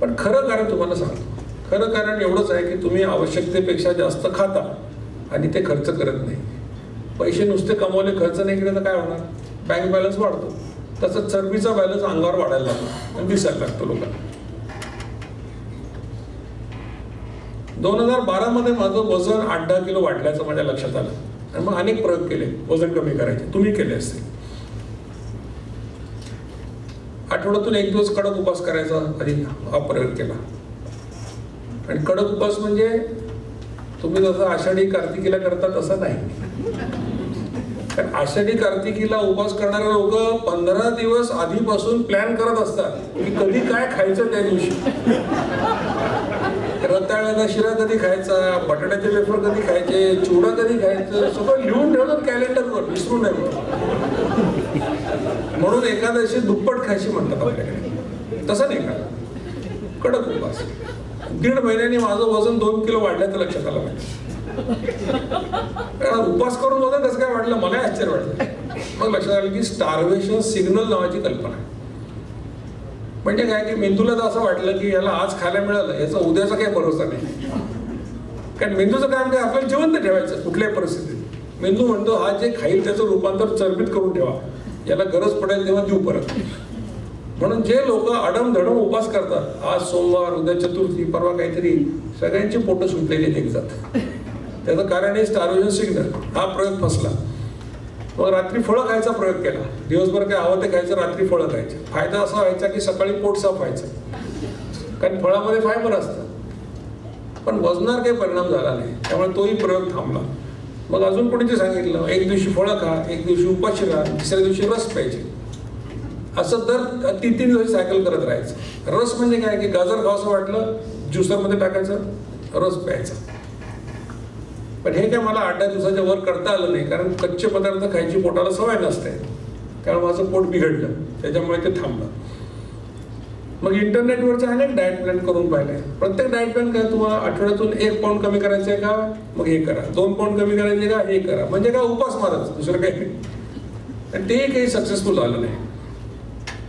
पण खरं कारण तुम्हाला सांगतो. खरं कारण एवढंच आहे की तुम्ही आवश्यकतेपेक्षा जास्त खाता आणि ते खर्च करत नाही. पैसे नुसते कमवले खर्च नाही केले तर काय होणार? बँक बॅलन्स वाढतो. तसंच चरबीचा बॅलन्स अंगावर वाढायला लागतो. आणि दिसायला लागतो लोकांना. दोन हजार बारामध्ये माझं वजन आठ दहा किलो वाढल्याचं माझ्या लक्षात आलं. आणि मग अनेक प्रयोग केले. वजन कमी करायचे. तुम्ही केले असतील आठवड्यातून एक दिवस कडक उपास करायचा आधी हा प्रयोग केला. आणि कडक उपास म्हणजे तुम्ही जसं आषाढी कार्तिकीला करता तसं नाही. कारण आषाढी कार्तिकीला उपवास करणारे लोक पंधरा दिवस आधीपासून प्लॅन करत असतात की कधी काय खायचं त्या दिवशी. रताळ्याचा शिरा कधी खायचा बटाट्याचे वेफर कधी खायचे चिवडा कधी खायचं सगळं लिहून ठेवलं कॅलेंडरवर विसरू नये म्हणून. एकादशी दुप्पट खायची म्हणतात आपल्याकडे. तसं नाही का कडक उपास दीड महिन्याने माझं वजन दोन किलो वाढल्याचं लक्षात आलं पाहिजे कारण उपवास करून वजन कसं काय वाढलं? मला आश्चर्य वाटलं. मग लक्षात आलं की स्टार्वेशन सिग्नल नावाची कल्पना आहे. म्हणजे काय की मेंदूला तर असं वाटलं की याला आज खायला मिळालं. याचा उद्याचा काही भरोसा नाही. कारण मेंदूचं काम काय? आपल्याला जिवंत ठेवायचं कुठल्याही परिस्थितीत. मेंदू म्हणतो हा जे खाईल त्याचं रूपांतर चरबीत करून ठेवा. याला गरज पडेल तेव्हा देऊ परत. म्हणून जे लोक अडमधडम उपास करतात. आज सोमवार उद्या चतुर्थी परवा काहीतरी. सगळ्यांची पोटं सुटलेली निघतात एक त्याचं कारण आहे स्टारोजन सिग्नल हा प्रयोग फसला. मग रात्री फळं खायचा प्रयोग केला. दिवसभर काय हवं ते खायचं रात्री फळं खायचे. फायदा असा व्हायचा की सकाळी पोट साफ व्हायचं. कारण फळामध्ये फायबर असतं. पण वजनावर काही परिणाम झाला नाही. त्यामुळे तोही प्रयोग थांबला. मग अजून कोणीचे सांगितलं एक दिवशी फळं खा एक दिवशी उपाशी राहा तिसऱ्या दिवशी रस प्यायचे. असं दर तीन तीन दिवस सायकल करत राहायचं. रस म्हणजे काय? की गाजर खावंसं वाटलं ज्युसरमध्ये टाकायचं रस प्यायचा. पण हे काय मला आठ दहा दिवसाच्या वर करता आलं नाही कारण कच्चे पदार्थ खायची पोटाला सवय नसते. त्यामुळे माझं पोट बिघडलं. त्याच्यामुळे ते थांबलं. मग इंटरनेटवरचे अनेक डाएट प्लॅन करून पाहिले. प्रत्येक डाएट प्लॅन काय तुम्हाला आठवड्यातून एक पाऊंड कमी करायचं आहे का? मग हे करा. दोन पाऊंड कमी करायचे का? हे करा. म्हणजे काय उपास मारायचं दुसरं काही ते आणि तेही काही सक्सेसफुल झालं नाही.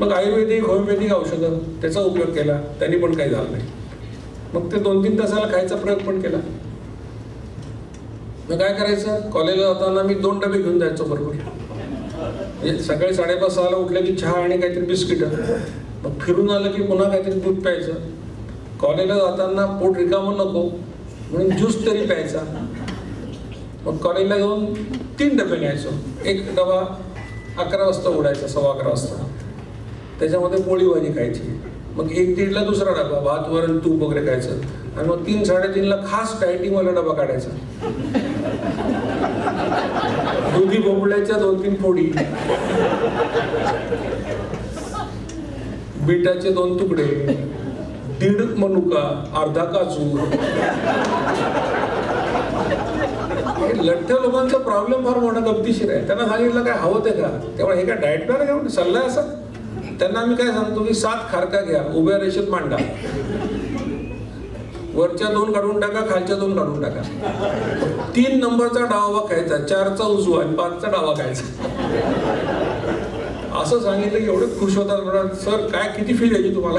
मग आयुर्वेदिक होमिओपॅथिक औषधं त्याचा उपयोग केला. त्यांनी पण काही झालं नाही. मग ते दोन तीन तासाला खायचा प्रयोग पण केला. मग काय करायचं? कॉलेजला जाताना मी दोन डबे घेऊन जायचो बरोबर. म्हणजे सकाळी साडेपाच सहाला उठले की चहा आणि काहीतरी बिस्किट. मग फिरून आलं की पुन्हा काहीतरी दूध प्यायचं. कॉलेजला जाताना पोट रिकामं नको म्हणून ज्यूस तरी प्यायचा. मग कॉलेजला जाऊन तीन डबे न्यायचो. एक डबा अकरा वाजता उडायचा सव्वा अकरा वाजता. त्याच्यामध्ये पोळी भाजी खायची. मग एक दीडला दुसरा डबा भात वरण तूप वगैरे खायचं. आणि मग तीन साडेतीनला खास डायटिंगवाला डबा काढायचा. दुधी भोपळ्याच्या दोन तीन फोडी. बीटाचे दोन तुकडे दीड मनुका अर्धा काजू. लठ्ठ्या लठ्ठ लोकांचा प्रॉब्लेम फार मोठा गमतीशीर आहे. त्यांना सांगितलं काय हवं ते का त्यामुळे हे काय डाएट प्लॅन घेऊन सल्ला आहे असा? त्यांना आम्ही काय सांगतो की सात खारका घ्या उभ्या रेषेत मांडा. वरच्या दोन काढून टाका खालच्या दोन काढून टाका. तीन नंबरचा डावा खायचा चारचा उजवा आणि पाचचा डावा खायचा. असं सांगितलं की एवढे खुश होतात म्हणा सर काय किती फील यायची तुम्हाला?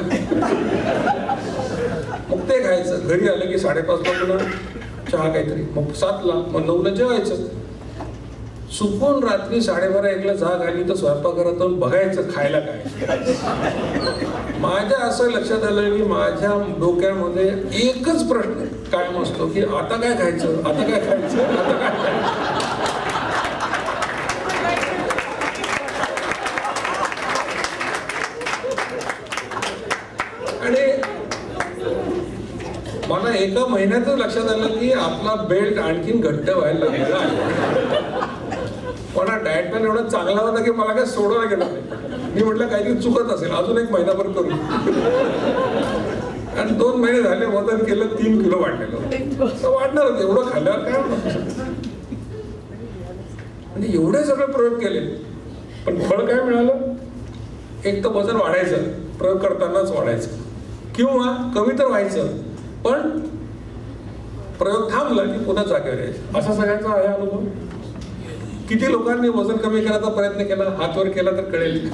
मग ते खायचं. घरी आलं की साडेपाचला पुन्हा चहा काहीतरी. मग सातला मग नऊला जेवायचं. चुकून रात्री साडेबारा एकला जाग आली तर स्वयंपाकघरात जाऊन बघायचं खायला काय. माझ्या असं लक्षात आलं की माझ्या डोक्यामध्ये एकच प्रश्न कायम असतो की आता काय खायचं? आता काय खायचं आता काय खायचं आणि मला एका महिन्यातच लक्षात आलं की आपला बेल्ट आणखीन घट्ट व्हायला लागलेला आहे. पण हा डायट प्लॅन एवढा चांगला होता की मला काय सोडवला गेला मी म्हटलं काहीतरी चुकत असेल अजून एक महिनाभर करू. आणि दोन महिने झाले वजन केलं तीन किलो वाढलेलं. वाढणारच एवढं खाल्ल्यावर काय म्हणजे एवढे सगळे प्रयोग केले. पण फळ काय मिळालं? एक तर वजन वाढायचं प्रयोग करतानाच वाढायचं. किंवा कमी तर व्हायचं पण प्रयोग थांबला की पुन्हा जागेवर यायचं. असा सगळ्यांचा आहे अनुभव. किती लोकांनी वजन कमी करायचा प्रयत्न केला हातवर केला तर कळेल.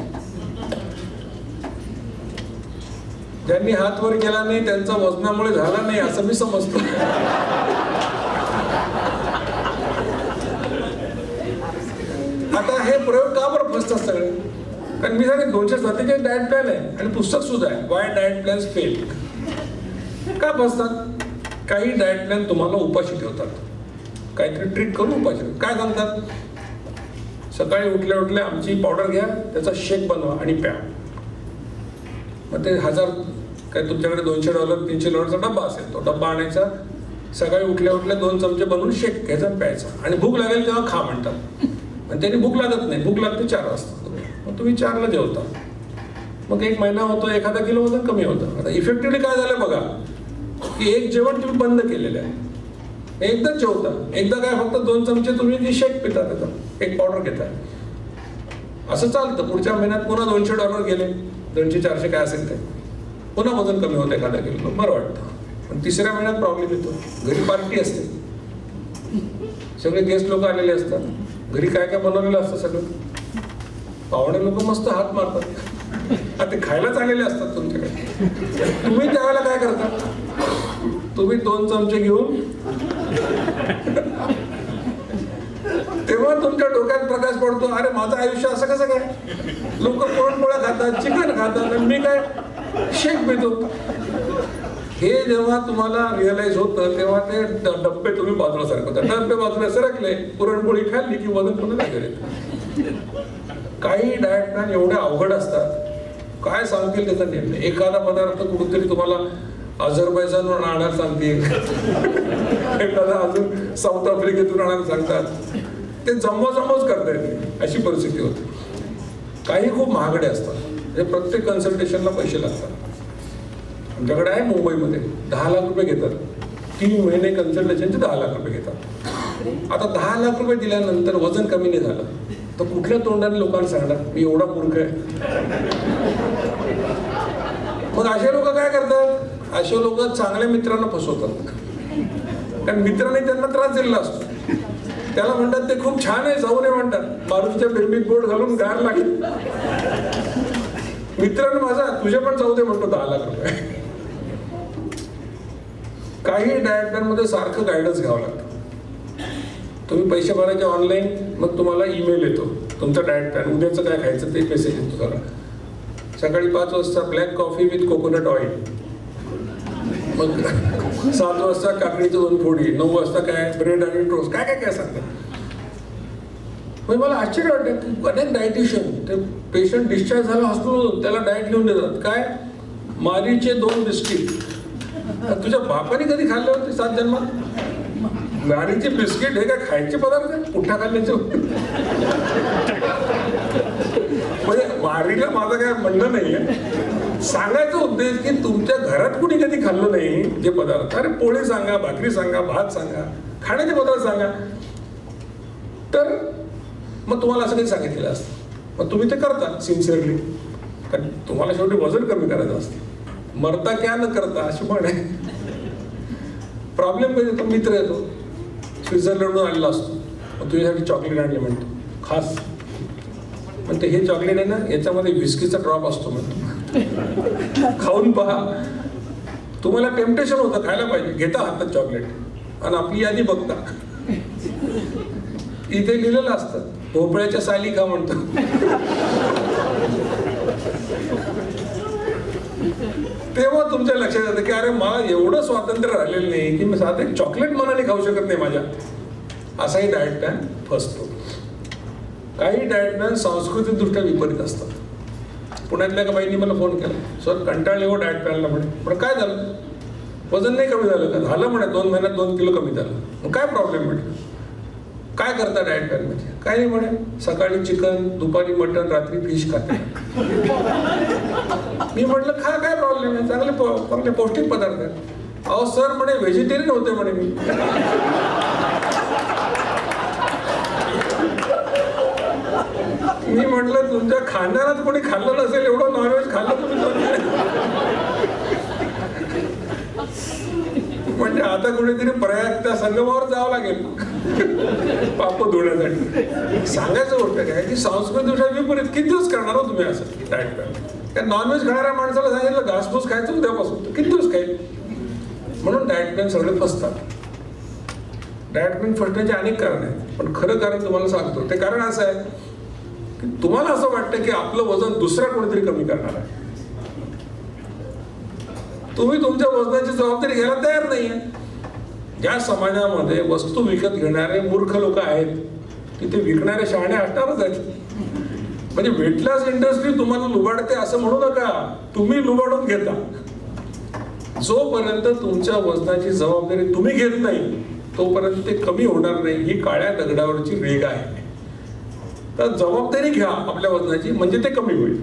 ज्यांनी हात वर केला नाही त्यांचा वजनामुळे झाला नाही असं मी समजतो. आता हे प्रयोग का बरं फसतात सगळे? कारण मी सांगेन दोनशे सत्तेचाळीस डायट प्लॅन आहे आणि पुस्तक सुद्धा आहे. वाय डायट प्लॅन फेल का फसतात? काही डाएट प्लॅन तुम्हाला उपाशी ठेवतात. काहीतरी ट्रीट करून उपाशी काय सांगतात? सकाळी उठल्या उठल्या आमची पावडर घ्या त्याचा शेक बनवा आणि प्या. मग ते हजार काय तुमच्याकडे दोनशे डॉलर तीनशे डॉलरचा डब्बा असेल तो डब्बा आणायचा. सकाळी उठल्या उठल्या दोन चमचे बनवून शेक घ्यायचा प्यायचा. आणि भूक लागेल तेव्हा खा म्हणतात. आणि त्याने भूक लागत नाही. भूक लागते चार वाजता. मग तुम्ही चारला जेवता. मग एक महिना होतो एखादा किलो वजन कमी होतं. आता इफेक्टिव्हली काय झालं बघा. की एक जेवण तुम्ही बंद केलेलं आहे. एकदा जेवता. एकदा काय फक्त दोन चमचे तुम्ही ती शेक पिता त्याचा एक पावडर घेता. असं चालतं. पुढच्या महिन्यात पुन्हा दोनशे डॉलर गेले. दोनशे चारशे काय असेल ते. पुन्हा वजन कमी होतं एखादा किलो. बरं वाटतं. पण तिसऱ्या महिन्यात प्रॉब्लेम येतो. घरी पार्टी असते. सगळे गेस्ट लोक आलेले असतात. घरी काय काय बनवलेलं असतं सगळं? पाहुणे लोक मस्त हात मारतात. आता ते खायलाच आलेले असतात तुमच्याकडे. तुम्ही त्यावेळेला काय करता? तुम्ही दोन चमचे घेऊन? तेव्हा तुमच्या डोक्यात प्रकाश पडतो अरे माझं आयुष्य असं कसं काय? लोक पुरणपोळ्या खातात चिकन खातात आणि मी काय? शेक पितो. हे जेव्हा तुम्हाला रिअलाइज होतं तेव्हा ते डब्बे तुम्ही बाजूला सरकवता. डब्बे बाजूला सरकले पुरणपोळी खाल्ली की वजन पुन्हा लागेल काही डायट प्लॅन एवढे अवघड असतात. काय सांगतील त्याचा निर्णय? एखादा पदार्थ कुठेतरी तुम्हाला अझरबैजानवरून आणायला सांगतील एखादा अजून साऊथ आफ्रिकेतून आणायला सांगतात. ते जमवाजमवच करता येते अशी परिस्थिती होती. काही खूप महागडे असतात. म्हणजे प्रत्येक कन्सल्टेशनला पैसे लागतात. आमच्याकडे आहे मुंबईमध्ये. दहा लाख रुपये घेतात. तीन महिने कन्सल्टेशनचे दहा लाख रुपये घेतात. आता दहा लाख रुपये दिल्यानंतर वजन कमी नाही झालं. तर कुठल्या तोंडाने लोकांना सांगणार? मी एवढा मूर्ख आहे. मग असे लोक काय करतात? असे लोक चांगल्या मित्रांना फसवतात. कारण मित्राने त्यांना त्रास दिलेला असतो. त्याला म्हणतात ते खूप छान आहे जाऊ नये म्हणतात. मारुतीच्या बिंबीत बोट घालून गार लागेल. मित्रांनो माझा तुझे पण जाऊ दे म्हणतो दहा लाख रुपये. काही डायरेक्टरमध्ये सारखं गायडन्स घ्यावं लागतं. तुम्ही पैसे भरायचे ऑनलाईन मग तुम्हाला ईमेल येतो. तुमचा डाएट प्लॅन उद्याचं काय खायचं ते मेसेज येतो सकाळी पाच वाजता black coffee with coconut oil मग सात वाजता काकडीचे दोन फोडी नऊ वाजता काय? ब्रेड आणि टोस्ट काय काय काय सांगतात? म्हणजे मला आश्चर्य वाटतं की अनेक डायटिशियन ते पेशंट डिस्चार्ज झाला हॉस्पिटलमधून त्याला डाएट लिहून देतात. काय? मारीचे दोन बिस्किट. तुझ्या बापाने कधी खाल्ले होते सात जन्मात मारीचे बिस्किट हे काय खायचे पदार्थ? आहे? पुठ्ठा खाल्ल्याचे? म्हणजे मारीला माझं काय म्हणणं नाहीये. सांगायचा उद्देश की तुमच्या घरात कुणी कधी खाल्लं नाही जे पदार्थ? अरे पोळी सांगा भाकरी सांगा भात सांगा खाण्याचे पदार्थ सांगा. तर मग तुम्हाला असं काही सांगितलेलं असतं. मग तुम्ही ते करता सिन्सिअरली कारण तुम्हाला शेवटी वजन कमी करायचं असतं. मरता क्या न करता अशी पण आहे. प्रॉब्लेम म्हणजे कधी तो मित्र येतो स्वित्झर्लंडहून आलेला असतो. मग तुझ्यासाठी चॉकलेट आणले म्हणतो. खास. म्हणते हे चॉकलेट आहे ना याच्यामध्ये विस्कीचा ड्रॉप असतो म्हणतो. खाऊन पहा. तुम्हाला टेम्पटेशन होतं खायला पाहिजे. घेता हातात चॉकलेट आणि आपली यादी बघता. इथे लिहिलेलं असतं भोपळ्याच्या साली का म्हणतो. तेव्हा तुमच्या लक्षात येतं की अरे मला एवढं स्वातंत्र्य राहिलेलं नाही की मी साधं एक चॉकलेट मनाने खाऊ शकत नाही माझ्या. असाही डाएट प्लॅन फसतो काही डाएट प्लॅन सांस्कृतिकदृष्ट्या विपरीत असतात. पुण्यातल्या एका बाईंनी मला फोन केला. सर कंटाळले हो डाएट प्लॅनला म्हणे. पण काय झालं? वजन नाही कमी झालं. का? झालं म्हणे दोन महिन्यात दोन किलो कमी झालं. मग काय प्रॉब्लेम म्हटलं काय करता डाएट प्लॅन म्हणजे काय नाही म्हणे सकाळी चिकन दुपारी मटन रात्री फिश खाते. मी म्हटलं खा काय प्रॉब्लेम आहे? चांगले चांगले पौष्टिक पदार्थ आहेत. अहो सर म्हणे व्हेजिटेरियन होते म्हणे मी. मी म्हटलं तुमच्या खानदारात कोणी खाल्लं नसेल एवढं नॉनव्हेज खाल्लं तुम्ही म्हणजे आता कुणीतरी प्रयाग त्या संगमावर जावं लागेल. पाप धुण्यासाठी. सांगायचं होतं काय की सांस्कृतिक विपरीत. किती दिवस करणार हो तुम्ही असं? डायट प्लॅन त्या नॉनव्हेज खाणाऱ्या माणसाला सांगितलं घासपूस खायचं उद्यापासून. किती दिवस खाईल? म्हणून डायट प्लॅन सगळे फसतात. डायट प्लॅन फसण्याचे अनेक कारण आहेत. पण खरं कारण तुम्हाला सांगतो. ते कारण असं आहे तुम्हाला असं वाटतं की आपलं वजन दुसरा कोणीतरी कमी करणार आहे? तुम्ही तुमच्या वजनाची जबाबदारी घ्यायला तयार नाहीये. ज्या समाजामध्ये वस्तू विकत घेणारे मूर्ख लोक आहेत तिथे विकणारे शहाणे असणारच आहेत. म्हणजे वेटलॉस इंडस्ट्री तुम्हाला लुबाडते असं म्हणू नका. तुम्ही लुबाडून घेता. जोपर्यंत तुमच्या वजनाची जबाबदारी तुम्ही घेत नाही तोपर्यंत ते कमी होणार नाही. ही काळ्या दगडावरची रेग आहे. तर जबाबदारी घ्या आपल्या वजनाची म्हणजे ते कमी होईल.